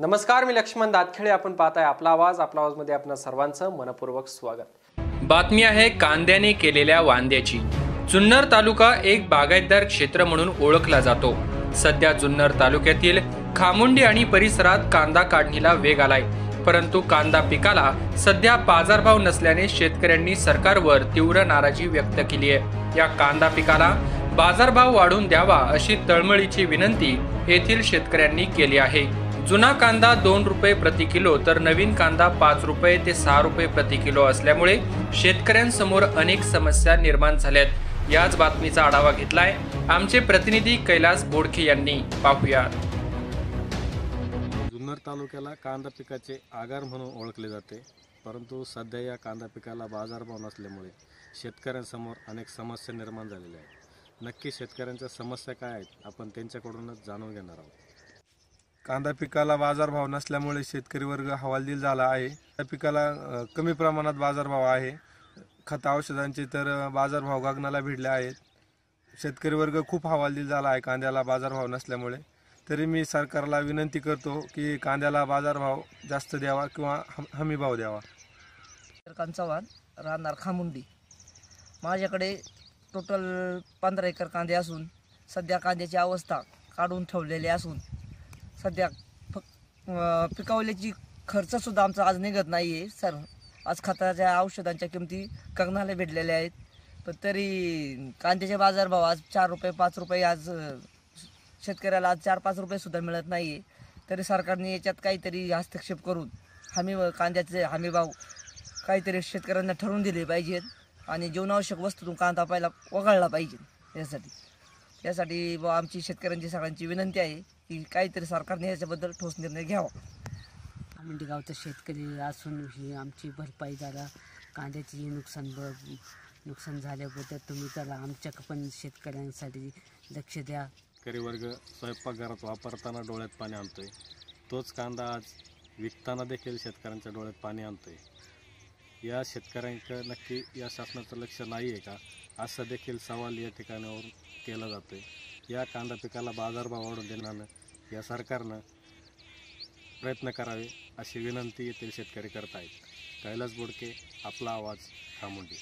नमस्कार मी लक्ष्मण दातखेडे. आपण पाहताय आपला आवाज. आपला आवाजमध्ये आपणा सर्वांचं मनपूर्वक स्वागत. बातमी आहे कांद्याने केलेल्या वांद्याची. जुन्नर तालुका एक बागायतदार क्षेत्र म्हणून ओळखला जातो. सध्या जुन्नर तालुक्यातील खामुंडी आणि परिसरात कांदा काढणीला वेग आलाय. परंतु कांदा पिकाला सध्या बाजारभाव नसल्याने शेतकऱ्यांनी सरकारवर तीव्र नाराजी व्यक्त केली आहे. या कांदा पिकाला बाजारभाव वाढवून द्यावा अशी तळमळीची विनंती येथील शेतकऱ्यांनी केली आहे. जुना कांदा दोन रुपये प्रति किलो तर नवीन कांदा पाच रुपये ते सहा रुपये प्रति किलो असल्यामुळे शेतकऱ्यांसमोर अनेक समस्या निर्माण झाल्यात. याच बातमीचा आढावा घेतलाय आमचे प्रतिनिधी कैलास बोडखे यांनी. पाहूया जुन्नर तालुक्याला कांदा पिकाचे आगार म्हणून ओळखले जाते परंतु सध्या या कांदा पिकाला बाजारभाव नसल्यामुळे शेतकऱ्यांसमोर अनेक समस्या निर्माण झालेल्या आहेत. नक्की शेतकऱ्यांच्या समस्या काय आहेत आपण त्यांच्याकडूनच जाणून घेणार आहोत. कांदा पिकाला बाजारभाव नसल्यामुळे शेतकरी वर्ग हवालदिल झाला आहे. त्या पिकाला कमी प्रमाणात बाजारभाव आहे. खत औषधांचे तर बाजारभाव गगनाला भिडले आहेत. शेतकरी वर्ग खूप हवालदिल झाला आहे कांद्याला बाजारभाव नसल्यामुळे. तरी मी सरकारला विनंती करतो की कांद्याला बाजारभाव जास्त द्यावा किंवा हम हमी भाव द्यावा. चंद्रकांत चव्हाण राहणार खामुंडी माझ्याकडे टोटल पंधरा एकर कांदे असून सध्या कांद्याची अवस्था काढून ठेवलेली असून सध्या फक्त पिकवल्याची खर्चसुद्धा आमचा आज निघत नाही आहे सर आज खताच्या औषधांच्या किमती कग्नाला भेटलेल्या आहेत. पण तरी कांद्याचे बाजारभाव आज चार रुपये पाच रुपये आज शेतकऱ्याला आज चार पाच रुपयेसुद्धा मिळत नाही आहे तरी सरकारने याच्यात काहीतरी हस्तक्षेप करून हमी कांद्याचे हमीभाव काहीतरी शेतकऱ्यांना ठरवून दिले पाहिजेत आणि जीवनावश्यक वस्तूतून कांदा पाहिला वगळला पाहिजे यासाठी. यासाठी बुवा आमची शेतकऱ्यांची सगळ्यांची विनंती आहे की काहीतरी सरकारने याच्याबद्दल ठोस निर्णय घ्यावा. आमंडी गावचा शेतकरी असून ही आमची भरपाई जरा कांद्याची नुकसान ब नुकसान झाल्याबद्दल तुम्ही जरा आमच्या पण शेतकऱ्यांसाठी लक्ष द्या. शेतकरी वर्ग स्वयंपाकघरात वापरताना डोळ्यात पाणी आणतोय. तोच कांदा आज विकताना देखील शेतकऱ्यांच्या डोळ्यात पाणी आणतोय. या शेतकऱ्यांकडे नक्की या शासनाचं लक्ष नाही आहे का? असा देखील सवाल या ठिकाणावर केला जातो आहे या कांदा पिकाला बाजारभाव वाढून देण्यानं या सरकारनं प्रयत्न करावे अशी विनंती येथील शेतकरी करत आहेत कैलास बोडके आपला आवाज खामुंडी.